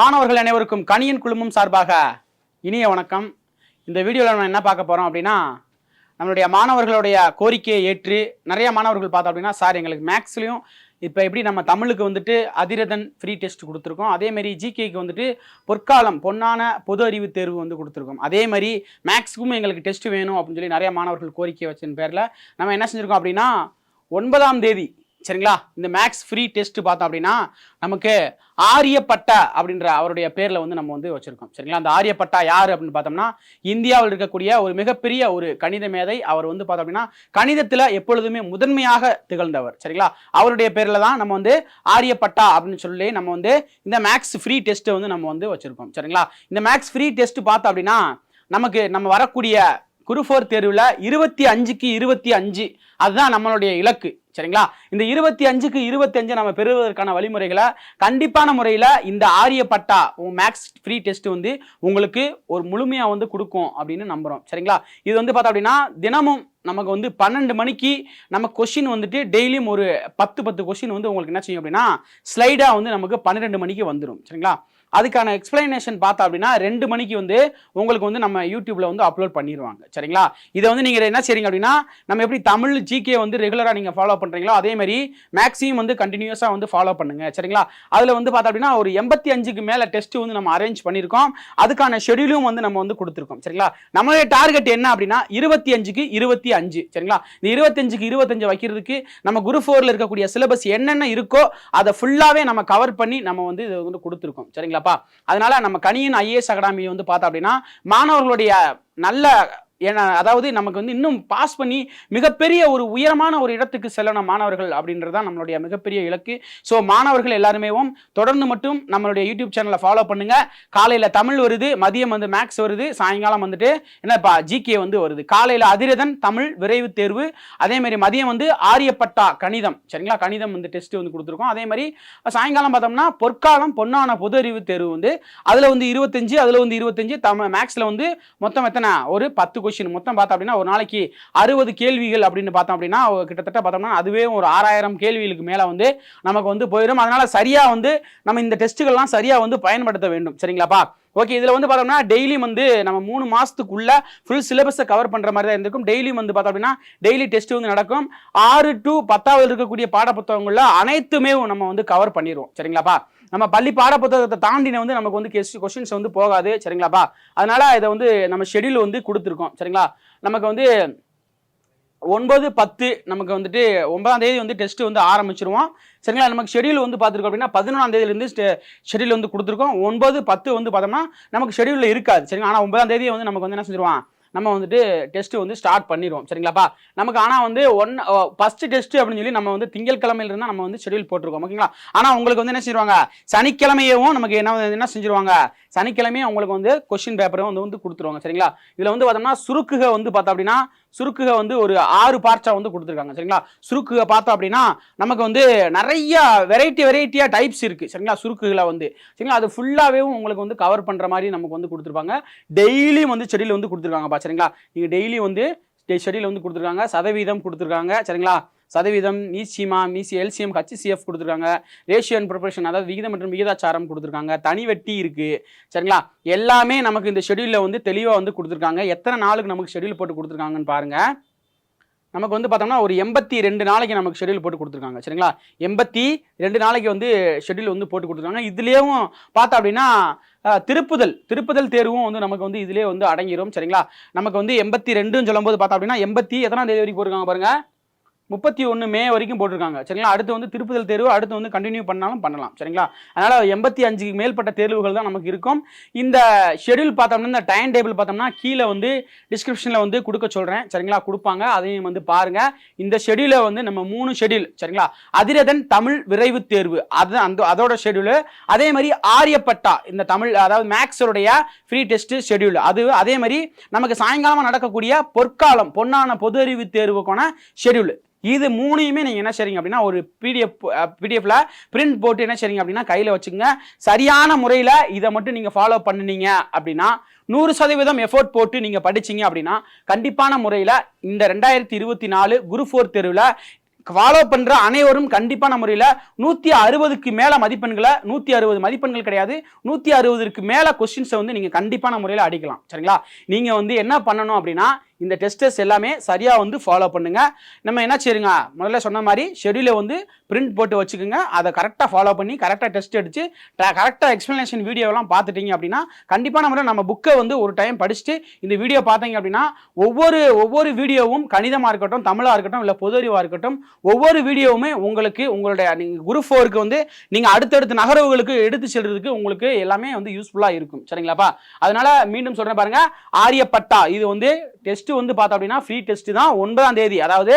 மாணவர்கள் அனைவருக்கும் கணியன் குழுமம் சார்பாக இனிய வணக்கம். இந்த வீடியோவில் நம்ம என்ன பார்க்க போகிறோம் அப்படின்னா நம்மளுடைய மாணவர்களுடைய கோரிக்கையை ஏற்று நிறைய மாணவர்கள் பார்த்தோம் அப்படின்னா சார் எங்களுக்கு மேக்ஸ்லையும் இப்போ எப்படி நம்ம தமிழுக்கு வந்துட்டு அதிரதன் ஃப்ரீ டெஸ்ட் கொடுத்துருக்கோம். அதேமாரி ஜிகேக்கு வந்துட்டு பொற்காலம் பொன்னான பொது அறிவு தேர்வு வந்து கொடுத்துருக்கோம். அதே மாதிரி மேக்ஸுக்கும் எங்களுக்கு டெஸ்ட் வேணும் அப்படின்னு சொல்லி நிறைய மாணவர்கள் கோரிக்கை வச்சின் பேரில் நம்ம என்ன செஞ்சுருக்கோம் அப்படின்னா ஒன்பதாம் தேதி சரிங்களா? இந்த மேக்ஸ் ஃப்ரீ டெஸ்ட் பார்த்தோம் அப்படின்னா நமக்கு ஆரியப்பட்டா அப்படின்ற அவருடைய பேரில் வந்து நம்ம வந்து வச்சுருக்கோம். சரிங்களா? அந்த ஆரியப்பட்டா யார் அப்படின்னு பார்த்தோம்னா இந்தியாவில் இருக்கக்கூடிய ஒரு மிகப்பெரிய ஒரு கணித மேதை அவர் வந்து பார்த்தோம் அப்படின்னா கணிதத்தில் எப்பொழுதுமே முதன்மையாக திகழ்ந்தவர். சரிங்களா? அவருடைய பேரில் தான் நம்ம வந்து ஆரியப்பட்டா அப்படின்னு சொல்லி நம்ம வந்து இந்த மேக்ஸ் ஃப்ரீ டெஸ்ட்டை வந்து நம்ம வந்து வச்சுருக்கோம். சரிங்களா? இந்த மேக்ஸ் ஃப்ரீ டெஸ்ட் பார்த்தோம் அப்படின்னா நமக்கு நம்ம வரக்கூடிய குரு ஃபோர் தேர்வில் இருபத்தி அஞ்சுக்கு இருபத்தி அஞ்சு. அதுதான் நம்மளுடைய இலக்கு. சரிங்களா? இந்த இருபத்தி அஞ்சுக்கு இருபத்தி அஞ்சு நம்ம பெறுவதற்கான வழிமுறைகளை கண்டிப்பான முறையில் இந்த ஆரிய பட்டா உங்கள் மேக்ஸ் ஃப்ரீ டெஸ்ட் வந்து உங்களுக்கு ஒரு முழுமையாக வந்து கொடுக்கும் அப்படின்னு நம்புகிறோம் சரிங்களா? இது வந்து பார்த்தோம் அப்படின்னா தினமும் நமக்கு வந்து பன்னெண்டு மணிக்கு நம்ம கொஷின் வந்துட்டு டெய்லியும் ஒரு பத்து பத்து கொஷின் வந்து உங்களுக்கு என்ன செய்யும் அப்படின்னா ஸ்லைடாக வந்து நமக்கு பன்னிரெண்டு மணிக்கு வந்துடும் சரிங்களா? அதுக்கான எக்ஸ்பிளனேஷன் பார்த்தா அப்படின்னா ரெண்டு மணிக்கு வந்து உங்களுக்கு வந்து நம்ம யூடியூப்ல வந்து அப்லோட் பண்ணிடுவாங்க சரிங்களா? இதை வந்து நீங்கள் என்ன செய்றீங்க அப்படின்னா நம்ம எப்படி தமிழ் ஜிகே வந்து ரெகுலராக நீங்கள் ஃபாலோ பண்ணுறீங்களோ அதே மாதிரி வந்து கண்டினியூஸாக வந்து ஃபாலோ பண்ணுங்க. சரிங்களா? அதில் வந்து பார்த்தா அப்படின்னா ஒரு எண்பத்தி அஞ்சுக்கு மேலே டெஸ்ட் வந்து நம்ம அரேஞ்ச் பண்ணியிருக்கோம் அதுக்கான ஷெடியூலும் வந்து நம்ம வந்து கொடுத்துருக்கோம். சரிங்களா? நம்மளுடைய டார்கெட் என்ன அப்படின்னா இருபத்தி அஞ்சுக்கு இருபத்தி அஞ்சு சரிங்களா? இந்த இருபத்தஞ்சுக்கு இருபத்தஞ்சு வைக்கிறதுக்கு நம்ம குரு ஃபோரில் இருக்கக்கூடிய சிலபஸ் என்னென்ன இருக்கோ அதை ஃபுல்லாகவே நம்ம கவர் பண்ணி நம்ம வந்து இதை வந்து கொடுத்துருக்கோம் சரிங்களாப்பா? அதனால நம்ம கணியின் ஐஏஎஸ் அகாடமி வந்து பார்த்தோம் அப்படின்னா மாணவர்களுடைய நல்ல ஏன்னா அதாவது நமக்கு வந்து இன்னும் பாஸ் பண்ணி மிகப்பெரிய ஒரு உயரமான ஒரு இடத்துக்கு செல்லணும் மாணவர்கள் அப்படின்றது தான் நம்மளுடைய மிகப்பெரிய இலக்கு. ஸோ மாணவர்கள் எல்லாருமேவும் தொடர்ந்து மட்டும் நம்மளுடைய யூடியூப் சேனலை ஃபாலோ பண்ணுங்க. காலையில் தமிழ் வருது மதியம் வந்து மேக்ஸ் வருது சாயங்காலம் வந்துட்டு என்னப்பா ஜிகே வந்து வருது. காலையில் அதிரதன் தமிழ் விரைவு தேர்வு அதேமாரி மதியம் வந்து ஆரியப்பட்டா கணிதம். சரிங்களா? கணிதம் வந்து டெஸ்ட் வந்து கொடுத்துருக்கோம். அதே மாதிரி சாயங்காலம் பார்த்தோம்னா பொற்காலம் பொன்னான பொது அறிவு தேர்வு வந்து அதில் வந்து இருபத்தஞ்சு அதில் வந்து இருபத்தஞ்சு தமிழ் மேக்ஸில் வந்து மொத்தம் எத்தனை? ஒரு பத்து கொஷின் மொத்தம் பார்த்தோம் அப்படின்னா ஒரு நாளைக்கு அறுபது கேள்விகள் அப்படின்னு பார்த்தோம் அப்படின்னா கிட்டத்தட்ட பார்த்தோம்னா அதுவே ஒரு ஆறாயிரம் கேள்விகளுக்கு மேலே வந்து நமக்கு வந்து போயிடும். அதனால சரியாக வந்து நம்ம இந்த டெஸ்ட்டுகள்லாம் சரியாக வந்து பயன்படுத்த வேண்டும். சரிங்களாப்பா? ஓகே இதில் வந்து பார்த்தோம்னா டெய்லியும் வந்து நம்ம மூணு மாதத்துக்குள்ள ஃபுல் சிலபஸை கவர் பண்ணுற மாதிரி தான் இருந்திருக்கும். டெய்லியும் வந்து பார்த்தோம் அப்படின்னா டெய்லி டெஸ்ட் வந்து நடக்கும். ஆறு டு பத்தாவது இருக்கக்கூடிய பாடப்புத்தகங்களில் அனைத்துமே நம்ம வந்து கவர் பண்ணிடுவோம் சரிங்களாப்பா நம்ம பள்ளி பாடப்புத்தகத்தை தாண்டின வந்து நமக்கு வந்து கெஸ்ட் கொஷின்ஸ் வந்து போகாது. சரிங்களாப்பா அதனால் இதை வந்து நம்ம ஷெடியூல் வந்து கொடுத்துருக்கோம். சரிங்களா? நமக்கு வந்து ஒன்பது பத்து நமக்கு வந்துட்டு ஒன்பதாம் தேதி வந்து டெஸ்ட் வந்து ஆரம்பிச்சிருவோம். சரிங்களா? நமக்கு ஷெடியூல் வந்து பார்த்துருக்கோம் அப்படின்னா பதினொன்றாம் தேதியிலேருந்து ஷெடியூல் வந்து கொடுத்துருக்கோம். ஒன்பது பத்து வந்து பார்த்தோம்னா நமக்கு ஷெடியூலில் இருக்காது. சரிங்களா? ஆனால் ஒன்பதாம் தேதி வந்து நமக்கு வந்து என்ன செஞ்சிருவான் நம்ம வந்துட்டு டெஸ்ட் வந்து ஸ்டார்ட் பண்ணிடுவோம் சரிங்களாப்பா? நமக்கு ஆனால் வந்து ஒன் ஃபர்ஸ்ட் டெஸ்ட் அப்படின்னு சொல்லி நம்ம வந்து திங்கட்கிழமையில இருந்தால் நம்ம வந்து ஷெடியூல் போட்டிருக்கோம். ஓகேங்களா? ஆனால் உங்களுக்கு வந்து என்ன செஞ்சிருவாங்க? சனிக்கிழமையவும் நமக்கு என்ன என்ன செஞ்சிருவாங்க? சனிக்கிழமையும் உங்களுக்கு வந்து கொஸ்டின் பேப்பரும் வந்து வந்து கொடுத்துருவாங்க. சரிங்களா? இதில் வந்து பார்த்தோம்னா சுருக்குக வந்து பார்த்தோம் அப்படின்னா சுருக்குக வந்து ஒரு ஆறு பார்ட்ஸாக வந்து கொடுத்துருக்காங்க. சரிங்களா? சுருக்குக பார்த்தோம் அப்படின்னா நமக்கு வந்து நிறைய வெரைட்டி வெரைட்டியாக டைப்ஸ் இருக்குது சரிங்களா? சுருக்குகளை வந்து. சரிங்களா? அது ஃபுல்லாகவே உங்களுக்கு வந்து கவர் பண்ணுற மாதிரி நமக்கு வந்து கொடுத்துருப்பாங்க. டெய்லியும் வந்து செடியில் வந்து கொடுத்துருக்காங்கப்பா. சரிங்களா? நீங்கள் டெய்லி வந்து செடியில் வந்து கொடுத்துருக்காங்க. சதவீதம் கொடுத்துருக்காங்க. சரிங்களா? சதவீதம் மீசிமா மீசி எல்சிஎம் ஹச்சிசிஎஃப் கொடுத்துருக்காங்க. ரேஷியோ அண்ட் ப்ரிப்பரேஷன் அதாவது விகிதம் மற்றும் விகிதாச்சாரம் கொடுத்துருக்காங்க. தனி வெட்டி இருக்குது சரிங்களா? எல்லாமே நமக்கு இந்த ஷெடியூலில் வந்து தெளிவாக வந்து கொடுத்துருக்காங்க. எத்தனை நாளுக்கு நமக்கு ஷெடியூல் போட்டு கொடுத்துருக்காங்கன்னு பாருங்கள் நமக்கு வந்து பார்த்தோம்னா ஒரு எண்பத்தி ரெண்டு நாளைக்கு நமக்கு ஷெடியூல் போட்டு கொடுத்துருக்காங்க. சரிங்களா? எண்பத்தி ரெண்டு நாளைக்கு வந்து ஷெடியூல் வந்து போட்டு கொடுத்துருக்காங்க. இதுலேயும் பார்த்தோம் அப்படின்னா திருப்புதல் திருப்புதல் தேர்வும் வந்து நமக்கு வந்து இதுலேயே வந்து அடங்கிரும். சரிங்களா? நமக்கு வந்து எண்பத்தி ரெண்டுன்னு சொல்லும்போது பார்த்தோம் அப்படின்னா எண்பத்தி எத்தனாம் தேதி வரைக்கும் போட்டிருக்காங்க பாருங்கள் முப்பத்தி ஒன்று மே வரைக்கும் போட்டிருக்காங்க. சரிங்களா? அடுத்து வந்து திருப்புதல் தேர்வு அடுத்து வந்து கண்டினியூ பண்ணாலும் பண்ணலாம். சரிங்களா? அதனால் எண்பத்தி அஞ்சுக்கு மேற்பட்ட தேர்வுகள் தான் நமக்கு இருக்கும். இந்த ஷெடியூல் பார்த்தோம்னா இந்த டைம் டேபிள் பார்த்தோம்னா கீழே வந்து டிஸ்கிரிப்ஷனில் வந்து கொடுக்க சொல்கிறேன் சரிங்களா? கொடுப்பாங்க. அதையும் வந்து பாருங்கள் இந்த ஷெடியூலை வந்து நம்ம மூணு ஷெடியூல் சரிங்களா? அதிரதன் தமிழ் விரைவு தேர்வு. அது அந்த அதோட ஷெடியூலு அதே மாதிரி ஆரியப்பட்டா இந்த தமிழ் அதாவது மேக்ஸருடைய ஃப்ரீ டெஸ்ட் ஷெடியூல் அது அதே மாதிரி நமக்கு சாயங்காலமாக நடக்கக்கூடிய பொற்காலம் பொன்னான பொது அறிவு தேர்வுக்கான ஷெடியூல் இது மூணையுமே நீங்கள் என்ன செய்றீங்க அப்படின்னா ஒரு பிடிஎஃப் பிடிஎஃப்ல பிரிண்ட் போட்டு என்ன செய்றீங்க அப்படின்னா கையில் வச்சுங்க சரியான முறையில் இதை மட்டும் நீங்கள் ஃபாலோ பண்ணுனீங்க அப்படின்னா நூறு சதவீதம் எஃபோர்ட் போட்டு நீங்கள் படிச்சீங்க அப்படின்னா கண்டிப்பான முறையில் இந்த ரெண்டாயிரத்தி இருபத்தி நாலு குரு ஃபோர் தெருவில் ஃபாலோ பண்ணுற அனைவரும் கண்டிப்பான முறையில் நூற்றி அறுபதுக்கு மேலே மதிப்பெண்களை நூற்றி அறுபது மதிப்பெண்கள் கிடையாது. நூற்றி அறுபதுக்கு மேலே கொஸ்டின்ஸை வந்து நீங்கள் கண்டிப்பான முறையில் அடிக்கலாம். சரிங்களா? நீங்கள் வந்து என்ன பண்ணணும் அப்படின்னா இந்த டெஸ்டஸ் எல்லாமே சரியாக வந்து ஃபாலோ பண்ணுங்கள் நம்ம என்ன செய்யுங்க முதல்ல சொன்ன மாதிரி ஷெடியூலை வந்து பிரிண்ட் போட்டு வச்சுக்கோங்க. அதை கரெக்டாக ஃபாலோ பண்ணி கரெக்டாக டெஸ்ட் அடிச்சு கரெக்டாக எக்ஸ்ப்ளனேஷன் வீடியோலாம் பார்த்துட்டீங்க அப்படின்னா கண்டிப்பாக நம்மளும் நம்ம புக்கை வந்து ஒரு டைம் படிச்சுட்டு இந்த வீடியோ பார்த்தீங்க அப்படின்னா ஒவ்வொரு ஒவ்வொரு வீடியோவும் கணிதமாக இருக்கட்டும் தமிழாக இருக்கட்டும் இல்லை பொது அறிவாக இருக்கட்டும் ஒவ்வொரு வீடியோவுமே உங்களுக்கு உங்களுடைய நீங்கள் குரூப் ஃபோருக்கு வந்து நீங்கள் அடுத்தடுத்த நகர்வுகளுக்கு எடுத்து செல்றதுக்கு உங்களுக்கு எல்லாமே வந்து யூஸ்ஃபுல்லாக இருக்கும். சரிங்களாப்பா? அதனால் மீண்டும் சொல்கிறேன் பாருங்கள் ஆரியப்பட்டா இது வந்து டெஸ்ட் வந்து பார்த்தோம் அப்படின்னா ஃப்ரீ டெஸ்ட் தான் ஒன்பதாம் தேதி. அதாவது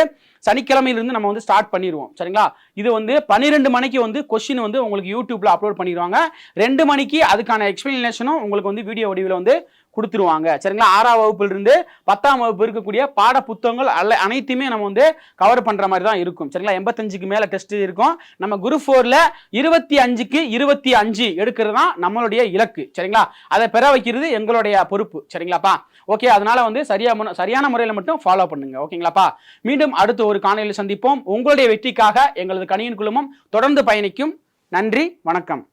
சனிக்கிழமையிலிருந்து நம்ம வந்து ஸ்டார்ட் பண்ணிடுவோம் சரிங்களா? இது வந்து பன்னிரெண்டு மணிக்கு வந்து கொஸ்டின் வந்து உங்களுக்கு யூடியூப்ல அப்லோட் பண்ணிடுவாங்க. ரெண்டு மணிக்கு அதுக்கான எக்ஸ்பிளனேஷனும் உங்களுக்கு வந்து வீடியோ வடிவில் வந்து கொடுத்துருவாங்க. சரிங்களா? ஆறாம் வகுப்பிலிருந்து பத்தாம் வகுப்பு இருக்கக்கூடிய பாட புத்தகங்கள் அல்ல அனைத்துமே நம்ம வந்து கவர் பண்ணுற மாதிரி தான் இருக்கும். சரிங்களா? எண்பத்தஞ்சுக்கு மேலே டெஸ்ட் இருக்கும். நம்ம குரூப் ஃபோரில் இருபத்தி அஞ்சுக்கு இருபத்தி அஞ்சு எடுக்கிறது தான் நம்மளுடைய இலக்கு. சரிங்களா? அதை பெற வைக்கிறது எங்களுடைய பொறுப்பு. சரிங்களாப்பா? ஓகே அதனால வந்து சரியா முன- சரியான முறையில் மட்டும் ஃபாலோ பண்ணுங்க. ஓகேங்களாப்பா மீண்டும் அடுத்த ஒரு காணொலியில் சந்திப்போம். உங்களுடைய வெற்றிக்காக எங்களது கணியின் குழுமம் தொடர்ந்து பயணிக்கும். நன்றி வணக்கம்.